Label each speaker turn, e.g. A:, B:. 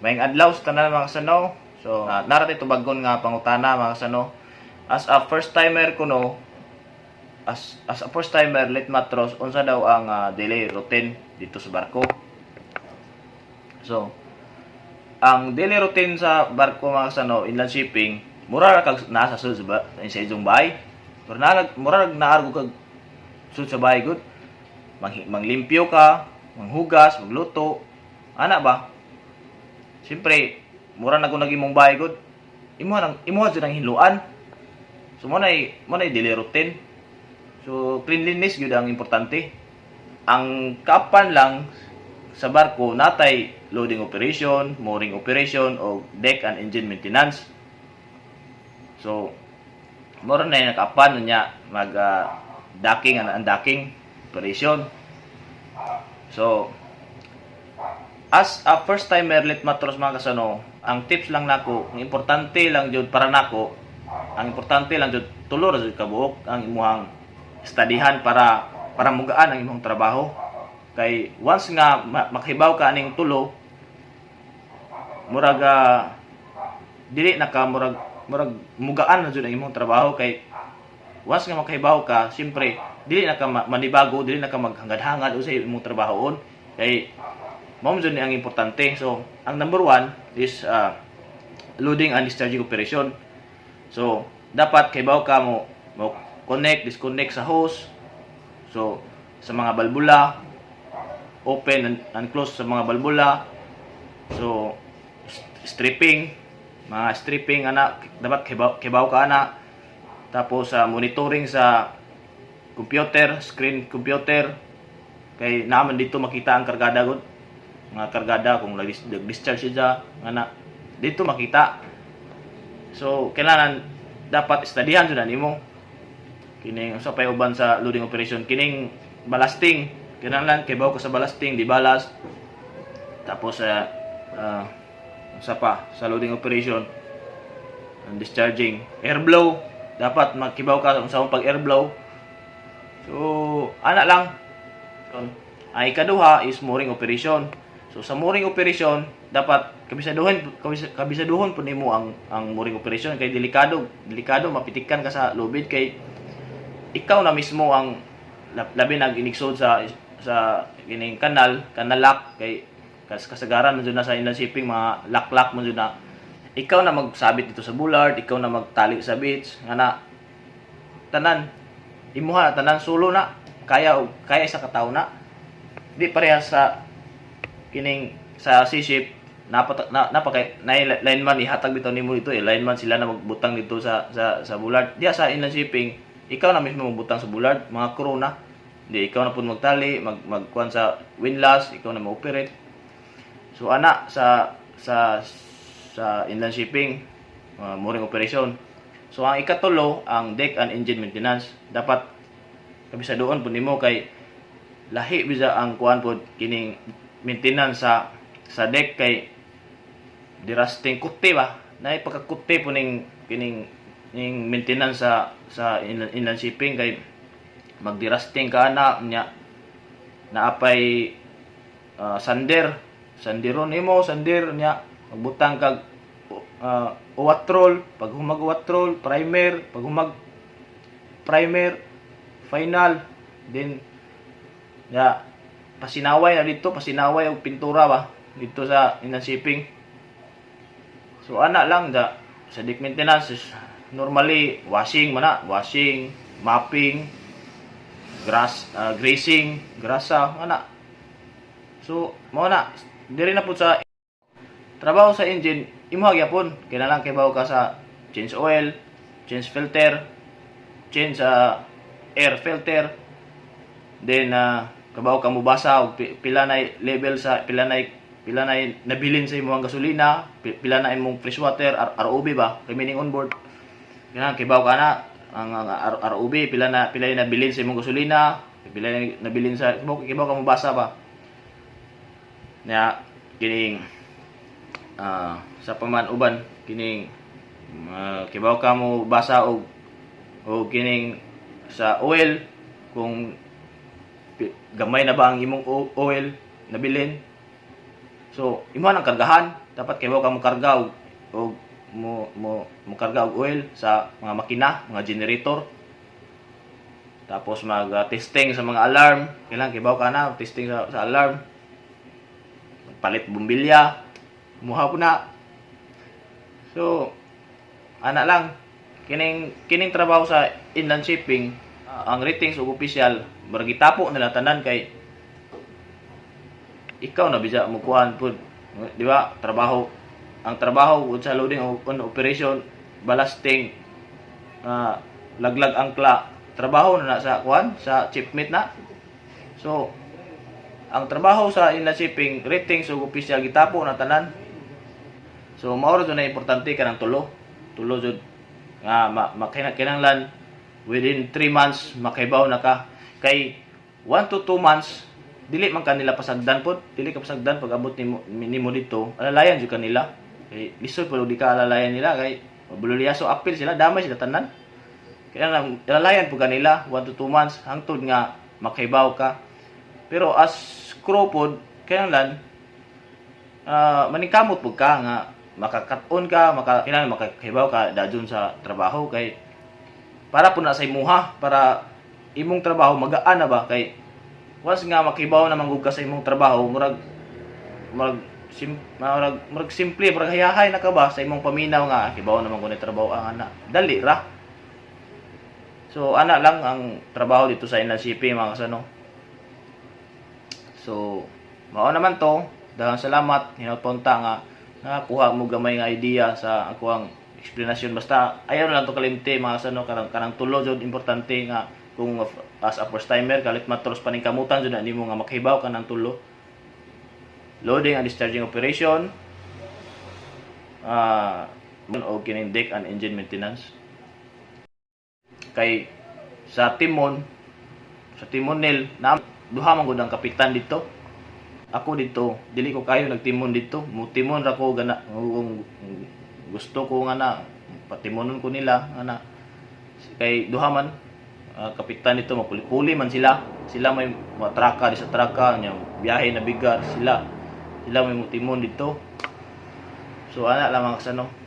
A: Mayang adlaw sa tanan mga kasano. So, uh, narati tubagon nga pangutana mga kasano. As a first timer ko no, as as a first timer late matros unsa daw ang ah, daily routine dito sa barko. So, ang daily routine sa barko mga kasano inland shipping mura ra kag sud sa ba sa inyong bahay. Pero na mura ra naargo kag sud sa bahay gud. Mang, manglimpyo ka, manghugas, magluto. Ana ba? Siyempre, mura na kung naging mong bahay gud. Imuha nang imuha jud ang hinluan. So mo nay mo nay daily routine. So cleanliness gyud ang importante. Ang kapan lang sa barko natay loading operation, mooring operation o deck and engine maintenance. So mura na nakapan niya mag ah, docking and undocking operation. So as a first timer lit matros mga kasano, ang tips lang nako, ang importante lang jud para nako, ang importante lang jud tulo ra jud ka buok ang imuhang studyhan para para mugaan ang imong trabaho. Kay once nga ma- makahibaw ka aning tulo, murag ah, dili na ka murag murag mugaan na jud ang imong trabaho kay once nga makahibaw ka, siyempre dili na ka ma- manibago, dili na ka maghangad-hangad sa imong trabahoon. Kay mao jud ang importante. So, ang number one is ah, loading and discharging operation. So, dapat kaibaw ka mo mo connect, disconnect sa hose. So, sa mga balbula, open and, and close sa mga balbula. So, st- stripping, mga stripping ana dapat kibaw, kibaw ka ana. Tapos sa monitoring sa computer, screen computer kay naman dito makita ang kargada gud. Mga kargada kung nag- nag-discharge siya ana dito makita. So, kailangan dapat studyhan jud nimo. Kining sa pay uban sa loading operation. Kining balasting. Kinahanglan kay bawo ka sa balasting di balas. Tapos sa uh, sa pa sa loading operation. And discharging. Air blow. Dapat magkibaw ka sa pag air blow. So ana lang. Ang ikaduha is mooring operation so sa mooring operation dapat kabisaduhin kabisa- kabisaduhon po nimo ang ang mooring operation kay delikado delikado mapitikan ka sa lubid. Kay ikaw na mismo ang lab- labi nag inigsod sa sa kining kanal kanalak. Kay kas kasagaran jud na sa inland shipping mga laklak jud na. Ikaw na magsabit dito sa bullard ikaw na magtali sa beach. Nga na tanan imuha na tanan sulo na. Kaya kaya sa katawo na. Di pareha sa kining sa sea ship napat na napakay na lineman ihatag bitaw nimo dito eh lineman sila na magbutang dito sa sa sa bullard. Diya sa inland shipping ikaw na mismo magbutang sa bullard mga crew na. Di ikaw na pud magtali mag magkuan sa windlass ikaw na ma-operate. So ana sa sa sa inland shipping uh, mooring operation so ang ikatulo ang deck and engine maintenance. Dapat kabisaduon pud nimo kay lahi biza ang kuan pod kining maintenance sa sa deck kay dirasting kutte ba? Na pagkakutte po ning kining ning maintenance sa sa inland, shipping kay magdirasting ka na nya naapay uh, sander sandiron nimo sandir nya magbutang kag uh, uwatrol pag humag uwatrol primer pag humag primer final then ya pasinaway na dito pasinaway og pintura ba? Dito sa inland shipping so ana lang da. Sa deck maintenance normally washing mana washing mopping grass uh, grazing grasa ana. So mao na. Diri na pud sa trabaho sa engine imuha gyapon. Kinahanglan kay bawo ka sa change oil change filter change sa air filter. Then uh, kabaw ka mo basa og pi- pila na level sa pila na pila na nabilin sa imong gasolina pi- pila na imong fresh water R- ROB ba? Remaining on board. Kana kibaw ka na. Ang, ang R- ROB pila na pila na nabilin sa imong gasolina pila na nabilin sa kibaw, kibaw ka mo basa ba? Nya kining ah, sa paman uban kining uh, kibaw ka og o kining sa oil kung gamay na ba ang imong oil nabilin so imo nang kargahan dapat kay ka mo karga og og mo mo mo karga og oil sa mga makina, mga generator. Tapos mag uh, testing sa mga alarm. Kailangan kibaw ka na testing sa, sa alarm. Palit bumbilya. Muha po na. So, ana lang. Kining kining trabaho sa inland shipping, ang ratings ug opisyal, barang gitapo nila tanan kay ikaw na bisa mo kuhan pud. Di ba? Trabaho. Ang trabaho ug sa loading on operation ballasting ah, laglag angkla. Trabaho na na sa kuhan sa chipmate na. So ang trabaho sa inland shipping ratings ug opisyal gitapo na tanan. So mao ra na importante kanang tulo. Tulo jud nga ma, makina kinahanglan within 3 months makaibaw na ka. Kay 1 to 2 months dili man kanila pasagdan pod dili ka pasagdan pag abot nimo nimo dito. Alalayan jud kanila kay lisod pud di ka alalayan nila. Kay bululyaso apil sila. Damay sila tanan. Kaya lang alalayan po kanila 1 to 2 months. Hangtod nga makaibaw ka. Pero as crew pod kaya lang ah maningkamot pud ka nga. Makakaton ka maka kailangan makahibaw ka dadyon sa trabaho. Kay para po na sa imuha para imong trabaho magaan na ba? Kay once nga makibaw na manggug ka sa imong trabaho murag murag sim murag murag simple murag hayahay na ka ba sa imong paminaw nga kibaw naman ko ni trabaho ang ana. Dali ra. So ana lang ang trabaho dito sa inland shipping mga kasano. So mao naman to. Daghang salamat hinapunta nga nakakuha mo gamay nga idea sa ako ang explanation. Basta ayaw lang to kalimti mga kasano karang karang tulo jud importante nga kung as a first timer kalit matros paning kamutan jud na nimo nga makahibaw ka ng tulo. Loading and discharging operation. Ah o kining deck and engine maintenance. Kay sa timon sa timonel na duha man gud kapitan dito. Ako dito dili ko kayo nagtimon dito. Mo timon ra ko gana gusto ko nga na patimonon ko nila nga na kay duha man ah, kapitan dito mapuli-puli man sila. Sila may mga traka di sa traka nya biyahe na bigar sila. Sila may mutimon dito. So ana lang mga kasano